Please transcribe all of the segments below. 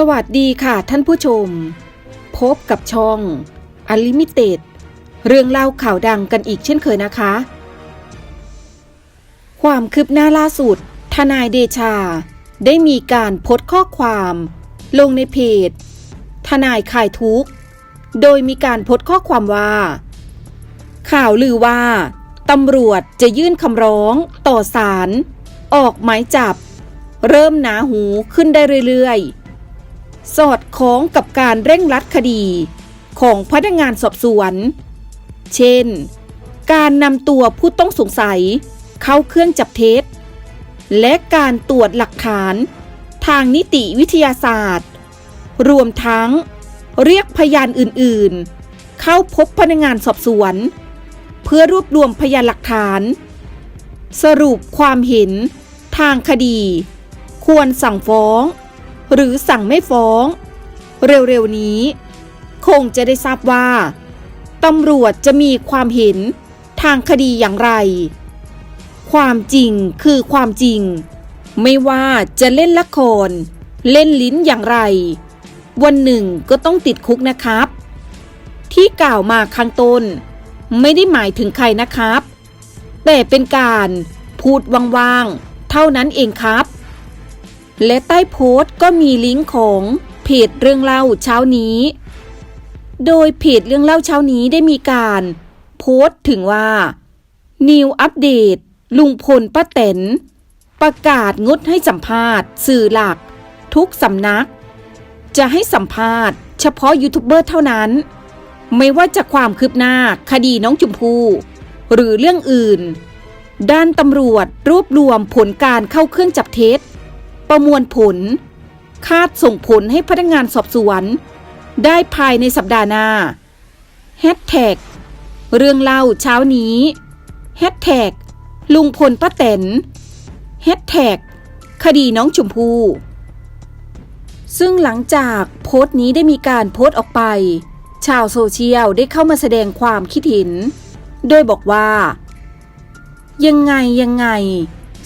สวัสดีค่ะท่านผู้ชม พบกับช่อง Unlimited เรื่องเล่าข่าวดังกันอีกเช่นเคยนะคะ ความคืบหน้าล่าสุด ทนายเดชา ได้มีการโพสต์ข้อความ ลงในเพจ ทนายคายทุกข์ โดยมีการโพสต์ข้อความว่า ข่าวลือว่าตำรวจจะยื่นคำร้องต่อศาลออกหมายจับ เริ่มหนาหูขึ้นได้เรื่อยๆ สอดคล้องกับการเร่งรัดคดีของพนักงานสอบสวน เช่น การนำตัวผู้ต้องสงสัยเข้าเครื่องจับเท็จ และการตรวจหลักฐานทางนิติวิทยาศาสตร์ รวมทั้งเรียกพยานอื่นๆ เข้าพบพนักงานสอบสวน เพื่อรวบรวมพยานหลักฐาน สรุปความเห็นทางคดี ควรสั่งฟ้อง หรือสั่งไม่ฟ้อง เร็วๆนี้ คงจะได้ทราบว่าตำรวจจะมีความเห็นทางคดีอย่างไร ความจริงคือความจริง ไม่ว่าจะเล่นละคร เล่นลิ้นอย่างไร วันหนึ่งก็ต้องติดคุกนะครับ ที่กล่าวมาข้างต้น ไม่ได้หมายถึงใครนะครับ แต่เป็นการพูดว่างๆ เท่านั้นเองครับ และใต้โพสต์ก็มีลิงก์ของเพจเรื่องเล่าเช้านี้ โดยเพจเรื่องเล่าเช้านี้ได้มีการ โพสต์ถึงว่านิวอัปเดตลุงพลป้าแตนประกาศงดให้สัมภาษณ์ สื่อหลัก ทุกสำนัก จะให้สัมภาษณ์ เฉพาะยูทูบเบอร์เท่านั้น ไม่ว่าจะความคืบหน้าคดีน้องจุมพู่หรือเรื่องอื่น ด้านตำรวจรวบรวมผลการเข้าเครื่องจับเท็จ ประมวลผล คาดส่งผลให้พนักงานสอบสวน ได้ภายในสัปดาห์หน้าแฮชแท็กเรื่องเล่าเช้านี้แฮชแท็กลุงพลป้าแตนแฮชแท็กคดีน้องชมพู่ซึ่งหลังจากโพสต์นี้ได้มีการโพสต์ออกไป ชาวโซเชียลได้เข้ามาแสดงความคิดเห็น โดยบอกว่า ยังไงยังไง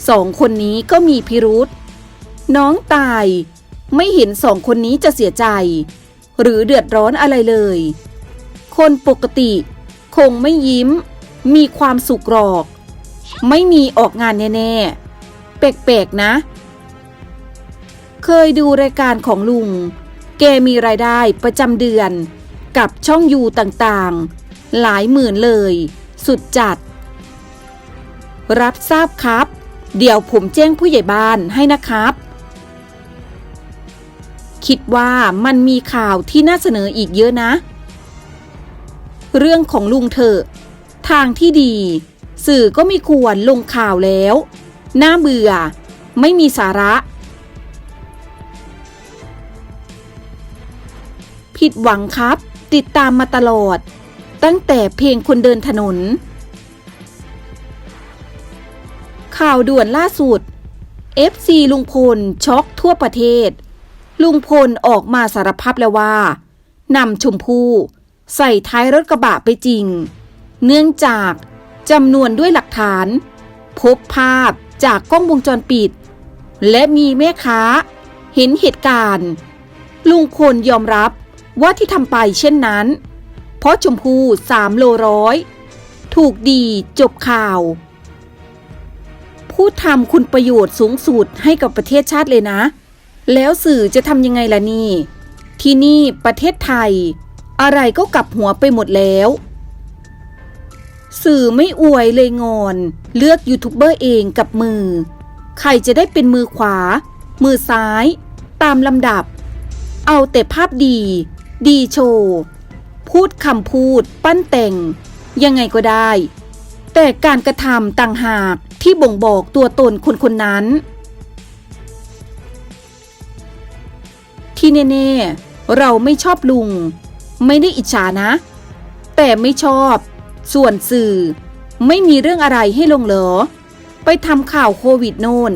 สองคนนี้ก็มีพิรุษ น้องตาย ไม่เห็นสองคนนี้จะเสียใจ หรือเดือดร้อนอะไรเลย คนปกติ คงไม่ยิ้ม มีความสุขหรอก ไม่มีออกงานแน่ๆ แปลกๆนะ เคยดูรายการของลุง แกมีรายได้ประจำเดือน กับช่องยูต่างๆ หลายหมื่นเลย สุดจัด รับทราบครับเดี๋ยวผมแจ้งผู้ใหญ่บ้านให้นะครับ คิดว่ามันมีข่าวที่น่าเสนออีกเยอะนะ เรื่องของลุงเถอะ ทางที่ดี สื่อก็ไม่ควรลงข่าวแล้ว น่าเบื่อ ไม่มีสาระ ผิดหวังครับ ติดตามมาตลอด ตั้งแต่เพลงคนเดินถนน ข่าวด่วนล่าสุด FC ลุงพลช็อกทั่วประเทศ ลุงพลออกมาสารภาพแล้วว่านำชมพู่ใส่ท้ายรถกระบะไปจริง เนื่องจากจำนวนด้วยหลักฐาน พบภาพจากกล้องวงจรปิด และมีแม่ค้า เห็นเหตุการณ์ ลุงพลยอมรับว่าที่ทำไปเช่นนั้น เพราะชมพู่สามโลร้อย ถูกดีจบข่าว ผู้ทำคุณประโยชน์สูงสุดให้กับประเทศชาติเลยนะ แล้วสื่อจะทำยังไงล่ะนี่ ที่นี่ประเทศไทย อะไรก็กลับหัวไปหมดแล้ว สื่อไม่อวยเลยงอน เลือกยูทูบเบอร์เองกับมือ ใครจะได้เป็นมือขวา มือซ้าย ตามลำดับ เอาแต่ภาพดี ดีโชว์พูดคำพูด ปั้นแต่ง ยังไงก็ได้ แต่การกระทำต่างหากที่บ่งบอกตัวตนคนคนนั้น ที่แน่ๆเราไม่ชอบลุง ไม่ได้อิจฉานะ แต่ไม่ชอบ ส่วนสื่อ ไม่มีเรื่องอะไรให้ลงเหรอ ไปทำข่าวโควิดโน่น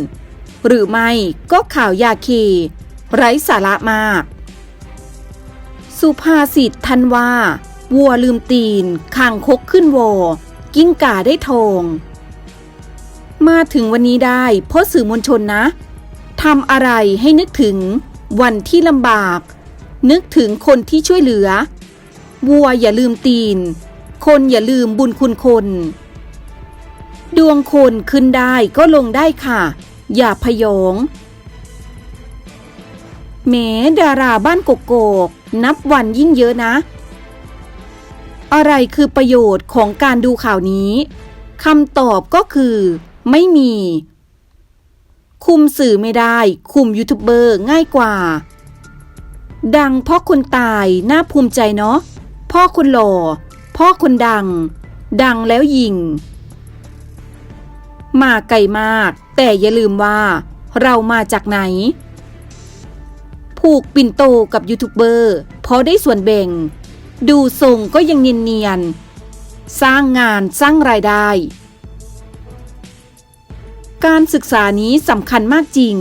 หรือไม่ก็ข่าวยาเค ไร้สาระมาก สุภาษิตทันว่า วัวลืมตีนคางคกขึ้นวอ กิ้งก่าได้ทองมาถึงวันนี้ได้เพราะสื่อมวลชนนะทำอะไรให้นึกถึง วันที่ลำบาก นึกถึงคนที่ช่วยเหลือ วัวอย่าลืมตีน คนอย่าลืมบุญคุณคน ดวงคนขึ้นได้ก็ลงได้ค่ะ อย่าพยองแหมดาราบ้านกกก นับวันยิ่งเยอะนะ อะไรคือประโยชน์ของการดูข่าวนี้คำตอบก็คือ ไม่มี คุมสื่อไม่ได้ คุมยูทูบเบอร์ง่ายกว่า ดังเพราะคนตายน่าภูมิใจเนาะพ่อคนหล่อ พ่อคนดัง ดังแล้วยิง มาไกลมาก แต่อย่าลืมว่า เรามาจากไหน ผูกปิ่นโตกับยูทูบเบอร์เพราะได้ส่วนแบ่ง ดูทรงก็ยังเนียนๆสร้างงานสร้างรายได้ การศึกษานี้สำคัญมากจริง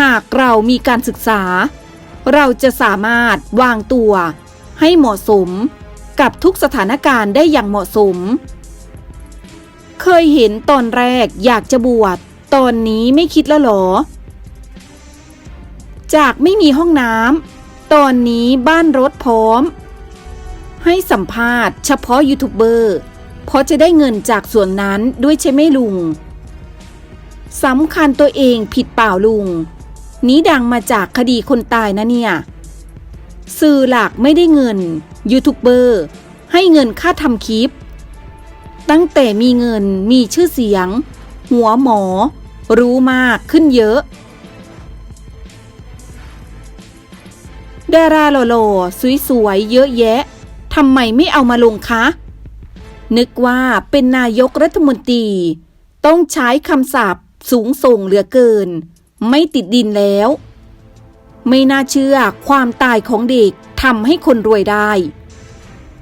หากเรามีการศึกษา เราจะสามารถวางตัว ให้เหมาะสมกับทุกสถานการณ์ได้อย่างเหมาะสม เคยเห็นตอนแรกอยากจะบวช ตอนนี้ไม่คิดแล้วหรอ จากไม่มีห้องน้ำ ตอนนี้บ้านรถพร้อม ให้สัมภาษณ์เฉพาะยูทูบเบอร์ เพราะจะได้เงินจากส่วนนั้นด้วยใช่ไหมลุง สำคัญตัวเองผิดเปล่าลุง นี้ดังมาจากคดีคนตายนะเนี่ย สื่อหลักไม่ได้เงิน ยูทูบเบอร์ ให้เงินค่าทำคลิป ตั้งแต่มีเงินมีชื่อเสียง หัวหมอ รู้มากขึ้นเยอะดาราหล่อๆสวยๆเยอะแยะทำไมไม่เอามาลงคะ นึกว่าเป็นนายกรัฐมนตรี ต้องใช้คำสาป สูงส่งเหลือเกิน ไม่ติดดินแล้ว ไม่น่าเชื่อความตายของเด็กทำให้คนรวยได้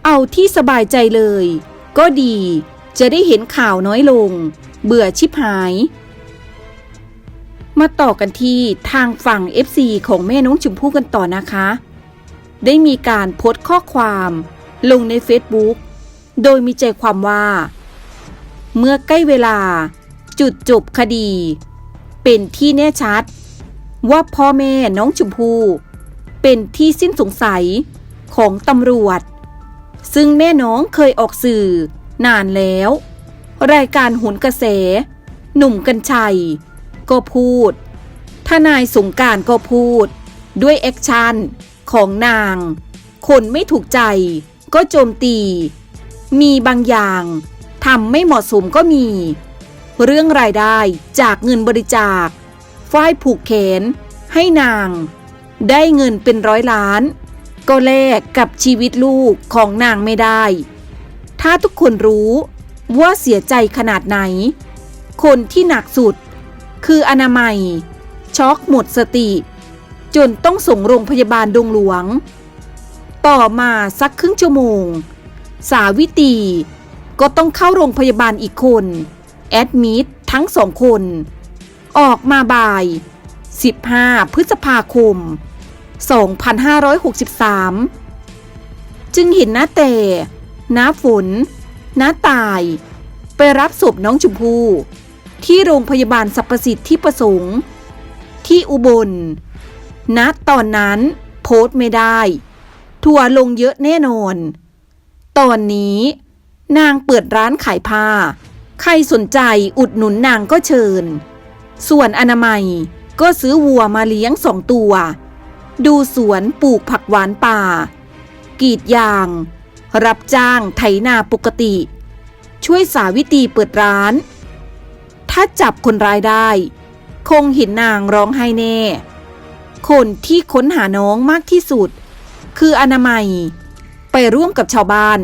เอาที่สบายใจเลย ก็ดีจะได้เห็นข่าวน้อยลง เบื่อชิบหาย มาต่อกันที่ทางฝั่ง FC ของแม่น้องชมพู่กันต่อนะคะ ได้มีการโพสต์ข้อความลงใน Facebook โดยมีใจความว่า เมื่อใกล้เวลา จุดจบคดี เป็นที่แน่ชัด ว่าพ่อแม่น้องชมพู่เป็นที่สิ้นสงสัยของตำรวจ ซึ่งแม่น้องเคยออกสื่อนานแล้ว รายการหุนกระแส หนุ่มกัญชัย ก็พูด ทนายสงการก็พูด ด้วยแอคชั่นของนาง คนไม่ถูกใจก็โจมตี มีบางอย่างทำไม่เหมาะสมก็มี เรื่องรายได้จากเงินบริจาค ฝ้ายผูกแขน ให้นาง ได้เงินเป็นร้อยล้าน ก็แลกกับชีวิตลูกของนางไม่ได้ ถ้าทุกคนรู้ว่าเสียใจขนาดไหน คนที่หนักสุด คืออนามัย ช็อกหมดสติ จนต้องส่งโรงพยาบาลดงหลวง ต่อมาสักครึ่งชั่วโมง สาวิตีก็ต้องเข้าโรงพยาบาลอีกคน แอดมิดทั้งสองคน ออกมาบ่าย 15 พฤษภาคม 2563 จึงเห็นน้าแต่น้าฝนน้าตาย ไปรับศพน้องชมพู่ที่โรงพยาบาลสรรพสิทธิประสงค์ ที่อุบลณตอนนั้นโพสต์ไม่ได้ ทัวลงเยอะแน่นอน ตอนนี้นางเปิดร้านขายผ้า ใครสนใจอุดหนุนนางก็เชิญ ส่วนอนามัยก็ซื้อวัวมาเลี้ยงสองตัว ดูสวนปลูกผักหวานป่า กีดยาง รับจ้างไถนาปกติ ช่วยสาวิตรีเปิดร้าน ถ้าจับคนร้ายได้ คงเห็นนางร้องไห้แน่ คนที่ค้นหาน้องมากที่สุด คืออนามัย ไปร่วมกับชาวบ้าน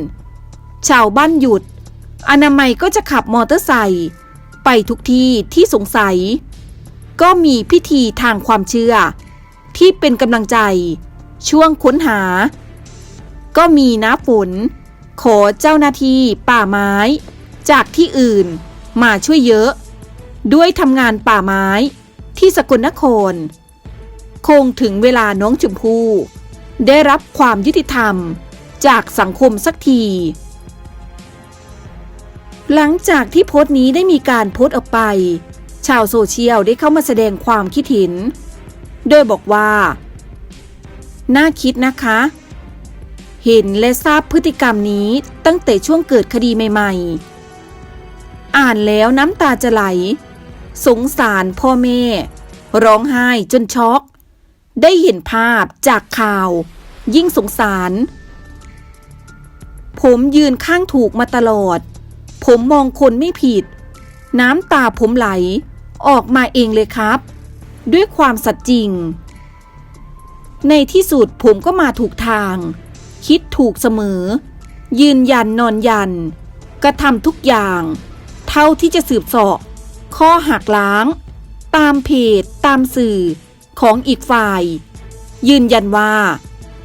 ชาวบ้านหยุด อนามัยก็จะขับมอเตอร์ไซค์ไปทุกที่ที่สงสัย ก็มีพิธีทางความเชื่อ ที่เป็นกำลังใจ ช่วงค้นหา ก็มีน้าฝนขอเจ้าหน้าที่ป่าไม้ จากที่อื่นมาช่วยเยอะ ด้วยทำงานป่าไม้ที่สกลนคร คงถึงเวลาน้องชมพู่ได้รับความยุติธรรมจากสังคมสักที หลังจากที่โพสต์นี้ได้มีการโพสต์ออกไป ชาวโซเชียลได้เข้ามาแสดงความคิดเห็น โดยบอกว่า น่าคิดนะคะ เห็นและทราบพฤติกรรมนี้ตั้งแต่ช่วงเกิดคดีใหม่ ๆ อ่านแล้วน้ำตาจะไหล สงสารพ่อแม่ ร้องไห้จนช็อก ได้เห็นภาพจากข่าว ยิ่งสงสาร ผมยืนข้างถูกมาตลอด ผมมองคนไม่ผิด น้ำตาผมไหล ออกมาเองเลยครับ ด้วยความสัตย์จริง ในที่สุดผมก็มาถูกทาง คิดถูกเสมอ ยืนยันนอนยัน กระทำทุกอย่าง เท่าที่จะสืบสาะข้อหักล้าง ตามเพจตามสื่อของอีกฝ่าย ยืนยันว่า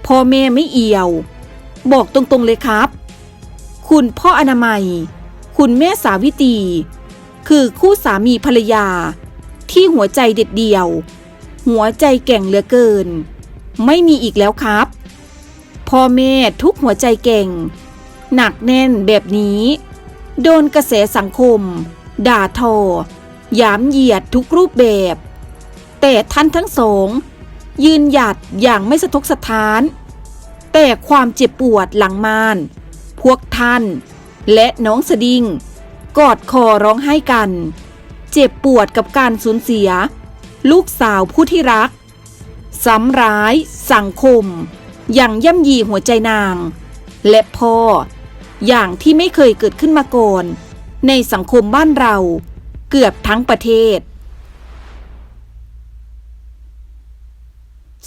พ่อแม่ไม่เอี่ยว บอกตรงๆเลยครับ คุณพ่ออนามัย คุณแม่สาวิตรีคือคู่สามีภรรยา ที่หัวใจเด็ดเดี่ยว หัวใจแก่งเหลือเกิน ไม่มีอีกแล้วครับ พ่อแม่ทุกหัวใจเก่ง หนักแน่นแบบนี้ โดนกระแสสังคม ด่าทอ ยามเหยียดทุกรูปแบบ แต่ท่านทั้งสองยืนหยัดอย่างไม่สะทกสะท้าน แต่ความเจ็บปวดหลังมาน พวกท่าน และน้องสดิง กอดคอร้องไห้กัน เจ็บปวดกับการสูญเสีย ลูกสาวผู้ที่รักซ้ำร้าย สังคม อย่างย่ำยีหัวใจนาง และพ่อ อย่างที่ไม่เคยเกิดขึ้นมาก่อนในสังคมบ้านเราเกือบทั้งประเทศ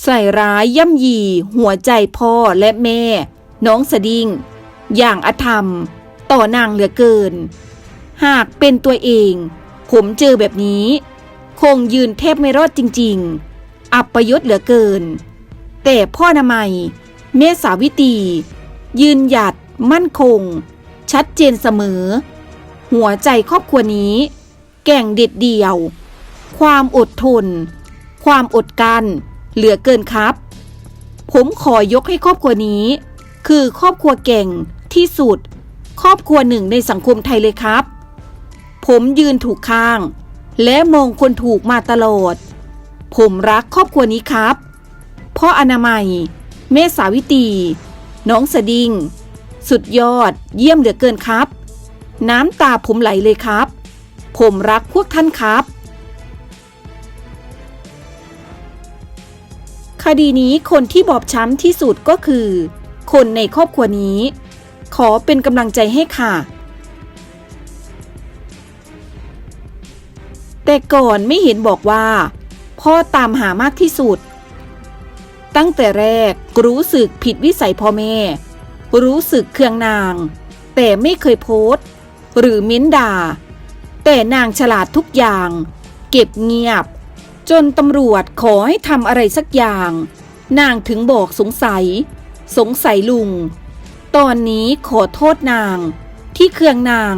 ใส่ร้ายย่ำยีหัวใจพ่อและแม่ น้องสดิง อย่างอธรรม ต่อนางเหลือเกิน หากเป็นตัวเอง ผมเจอแบบนี้ คงยืนแทบไม่รอดจริง ๆ อับประยศเหลือเกิน แต่พ่อนามัยแม่สาวิตี ยืนหยัด มั่นคง ชัดเจนเสมอ หัวใจครอบครัวนี้ แก่งเด็ดเดี่ยว ความอดทน ความอดกัน เหลือเกินครับ ผมขอยกให้ครอบครัวนี้ คือครอบครัวเก่งที่สุด ครอบครัวหนึ่งในสังคมไทยเลยครับ ผมยืนถูกข้าง และมองคนถูกมาตลอด ผมรักครอบครัวนี้ครับ พ่ออนามัยแม่สาวิตรีน้องสดิง สุดยอด เยี่ยมเหลือเกินครับ น้ำตาผมไหลเลยครับ ผมรักพวกท่านครับคดีนี้คนที่บอบช้ำที่สุดก็คือ คนในครอบครัวนี้ ขอเป็นกำลังใจให้ค่ะ แต่ก่อนไม่เห็นบอกว่า พ่อตามหามากที่สุด ตั้งแต่แรกรู้สึกผิดวิสัยพ่อแม่ รู้สึกเคืองนาง แต่ไม่เคยโพสต์ หรือเม้นด่า แต่นางฉลาดทุกอย่าง เก็บเงียบ จนตำรวจขอให้ทำอะไรสักอย่าง นางถึงบอกสงสัย สงสัยลุง ตอนนี้ขอโทษนางที่เคืองนาง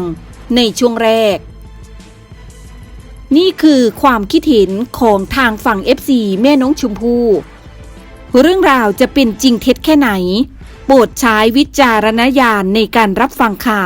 ในช่วงแรก นี่คือความคิดเห็นของทางฝั่ง FC แม่น้องชมพู่เรื่องราวจะเป็นจริงเท็จแค่ไหน โปรดใช้วิจารณญาณในการรับฟังค่ะ